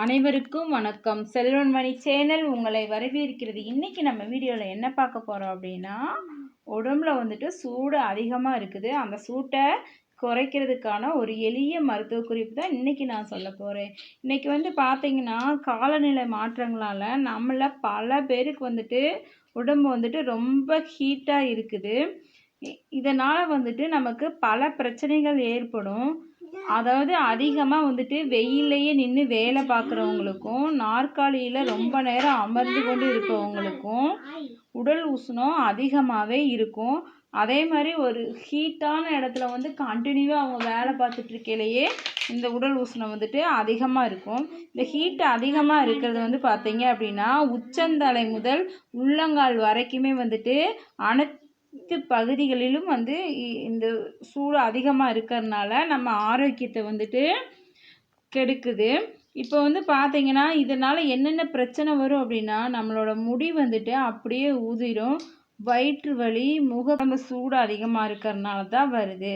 அனைவருக்கும் வணக்கம். செல்வன்மணி சேனல் உங்களை வரவேற்கிறது. இன்றைக்கி நம்ம வீடியோவில் என்ன பார்க்க போகிறோம் அப்படின்னா உடம்புல வந்துட்டு சூடு அதிகமாக இருக்குது. அந்த சூட்டை குறைக்கிறதுக்கான ஒரு எளிய மருத்துவ குறிப்பு தான் இன்றைக்கி நான் சொல்ல போகிறேன் இன்றைக்கி வந்து பார்த்திங்கன்னா காலநிலை மாற்றங்களால் நம்மள பல பேருக்கு வந்துட்டு உடம்பு வந்துட்டு ரொம்ப ஹீட்டாக இருக்குது. இதனால் வந்துட்டு நமக்கு பல பிரச்சனைகள் ஏற்படும். அதாவது அதிகமாக வந்துட்டு வெயில்லையே நின்று வேலை பார்க்குறவங்களுக்கும் நாற்காலியில் ரொம்ப நேரம் அமர்ந்து கொண்டு இருப்பவங்களுக்கும் உடல் உஷ்ணம் அதிகமாகவே இருக்கும். அதே மாதிரி ஒரு ஹீட்டான இடத்துல வந்து கண்டினியூவாக அவங்க வேலை பார்த்துட்டு இருக்கையிலேயே இந்த உடல் உஷ்ணம் வந்துட்டு அதிகமாக இருக்கும். இந்த ஹீட் அதிகமாக இருக்கிறது வந்து பார்த்தீங்க அப்படின்னா உச்சந்தலை முதல் உள்ளங்கால் வரைக்குமே வந்துட்டு அனைத்து அனைத்து பகுதிகளிலும் வந்து இந்த சூடு அதிகமாக இருக்கிறதுனால நம்ம ஆரோக்கியத்தை வந்துட்டு கெடுக்குது. இப்போ வந்து பார்த்தீங்கன்னா இதனால் என்னென்ன பிரச்சனை வரும் அப்படின்னா நம்மளோட முடி வந்துட்டு அப்படியே உதிரும் வயிற்று வலி முகம் சூடு அதிகமாக இருக்கிறதுனால தான் வருது.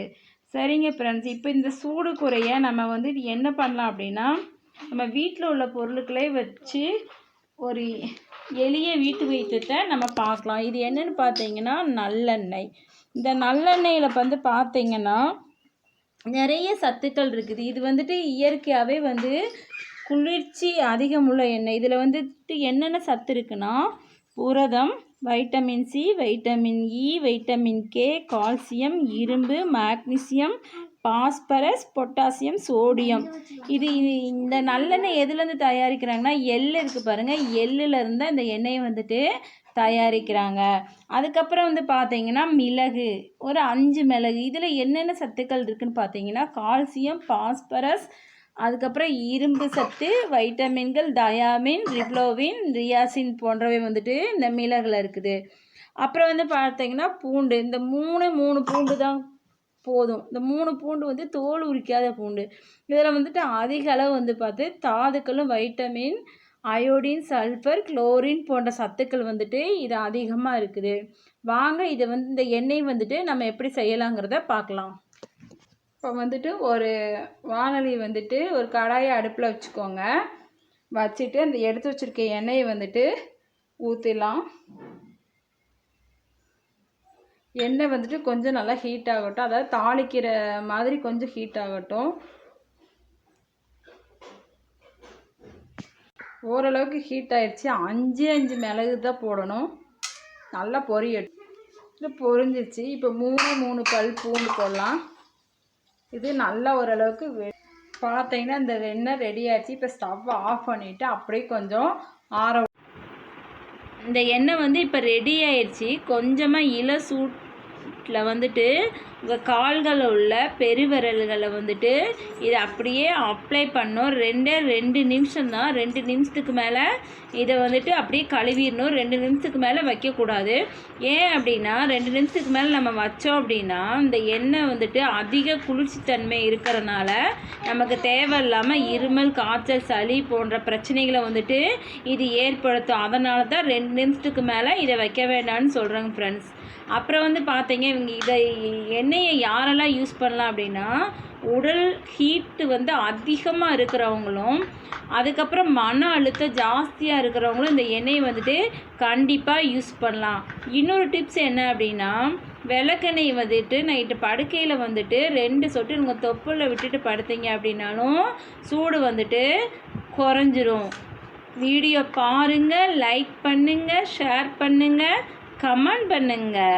சரிங்க ஃப்ரெண்ட்ஸ் இப்போ இந்த சூடு குறைய நம்ம வந்து என்ன பண்ணலாம் அப்படின்னா நம்ம வீட்டில் உள்ள பொருளுக்களே வச்சு ஒரு எளிய வீட்டு வைத்தியத்தை நம்ம பார்க்கலாம். இது என்னென்னு பார்த்தீங்கன்னா நல்லெண்ணெய். இந்த நல்லெண்ணெயில் வந்து பார்த்தீங்கன்னா நிறைய சத்துக்கள் இருக்குது. இது வந்துட்டு இயற்கையாகவே வந்து குளிர்ச்சி அதிகமுள்ள எண்ணெய். இதில் வந்துட்டு என்னென்ன சத்து இருக்குன்னா புரதம் vitamin C vitamin E vitamin K calcium இரும்பு மேக்னீசியம் பாஸ்பரஸ் பொட்டாசியம் சோடியம். இது இந்த நல்லெண்ணெய் எதுலேருந்து தயாரிக்கிறாங்கன்னா எள் இருக்குது பாருங்கள் எள்ளுலேருந்து இந்த எண்ணெயை வந்துட்டு தயாரிக்கிறாங்க. அதுக்கப்புறம் வந்து பார்த்தீங்கன்னா மிளகு. ஒரு அஞ்சு மிளகு. இதில் என்னென்ன சத்துக்கள் இருக்குதுன்னு பார்த்தீங்கன்னா கால்சியம் பாஸ்பரஸ் அதுக்கப்புறம் இரும்பு சத்து வைட்டமின்கள் தயாமின் ரிப்ளோவின் ரியாசின் போன்றவை வந்துட்டு இந்த மிளகில் இருக்குது. அப்புறம் வந்து பார்த்தீங்கன்னா பூண்டு. இந்த மூணு மூணு பூண்டு தான் போதும். இந்த மூணு பூண்டு வந்து தோல் உரிக்காத பூண்டு. இதில் வந்துட்டு அதிக அளவு வந்து பார்த்து தாதுக்களும் வைட்டமின் அயோடின் சல்ஃபர் குளோரின் போன்ற சத்துக்கள் வந்துட்டு இது அதிகமாக இருக்குது. வாங்க இதை வந்து இந்த எண்ணெய் வந்துட்டு நம்ம எப்படி செய்யலாங்கிறத பார்க்கலாம் இப்போ வந்துட்டு ஒரு வானொலி வந்துட்டு ஒரு கடாயை அடுப்பில் வச்சுக்கோங்க. வச்சுட்டு அந்த எடுத்து வச்சுருக்க எண்ணெயை வந்துட்டு ஊற்றிடலாம் எண்ணெய் வந்துட்டு கொஞ்சம் நல்லா ஹீட் ஆகட்டும். அதாவது தாளிக்கிற மாதிரி கொஞ்சம் ஹீட் ஆகட்டும். ஓரளவுக்கு ஹீட் ஆயிடுச்சு அஞ்சு அஞ்சு மிளகு தான் போடணும். நல்லா பொரியட்டும். இது பொரிஞ்சிச்சு இப்போ மூணு மூணு பல் பூண்டு போடலாம். இது நல்லா ஓரளவுக்கு பார்த்தீங்கன்னா இந்த வெண்ணெய் ரெடி ஆச்சு. இப்போ ஸ்டவ் ஆஃப் பண்ணிவிட்டு அப்படியே கொஞ்சம் ஆற இந்த எண்ணெய் வந்து இப்போ ரெடி ஆயிடுச்சு கொஞ்சமாக இலை சூட் இதில் வந்துட்டு உங்கள் கால்களில் உள்ள பெருவிரல்களை வந்துட்டு இதை அப்படியே அப்ளை பண்ணோம் ரெண்டே ரெண்டு நிமிஷம் தான். ரெண்டு நிமிஷத்துக்கு மேலே இதை வந்துட்டு அப்படியே கழுவிடணும். ரெண்டு நிமிஷத்துக்கு மேலே வைக்கக்கூடாது. ஏன் அப்படின்னா ரெண்டு நிமிஷத்துக்கு மேலே நம்ம வச்சோம் அப்படின்னா இந்த எண்ணெய் வந்துட்டு அதிக குளிர்ச்சித்தன்மை இருக்கிறனால நமக்கு தேவையில்லாமல் இருமல் காய்ச்சல் சளி போன்ற பிரச்சனைகளை வந்துட்டு இது ஏற்படுத்தும். அதனால தான் ரெண்டு நிமிஷத்துக்கு மேலே இதை வைக்க வேண்டாம்னு சொல்கிறாங்க ஃப்ரெண்ட்ஸ் அப்புறம் வந்து பார்த்தீங்க இவங்க இதை எண்ணெயை யாரெல்லாம் யூஸ் பண்ணலாம் அப்படின்னா உடல் ஹீட்டு வந்து அதிகமாக இருக்கிறவங்களும் அதுக்கப்புறம் மன அழுத்தம் ஜாஸ்தியாக இருக்கிறவங்களும் இந்த எண்ணெயை வந்துட்டு கண்டிப்பாக யூஸ் பண்ணலாம். இன்னொரு டிப்ஸ் என்ன அப்படின்னா விளக்கெண்ணெய் வந்துட்டு நைட்டு படுக்கையில் வந்துட்டு ரெண்டு சொட்டு உங்கள் தொப்பில் விட்டுட்டு படுத்தீங்க அப்படின்னாலும் சூடு வந்துட்டு குறைஞ்சிரும். வீடியோ பாருங்கள் லைக் பண்ணுங்கள் ஷேர் பண்ணுங்கள் கமெண்ட் பண்ணுங்கள்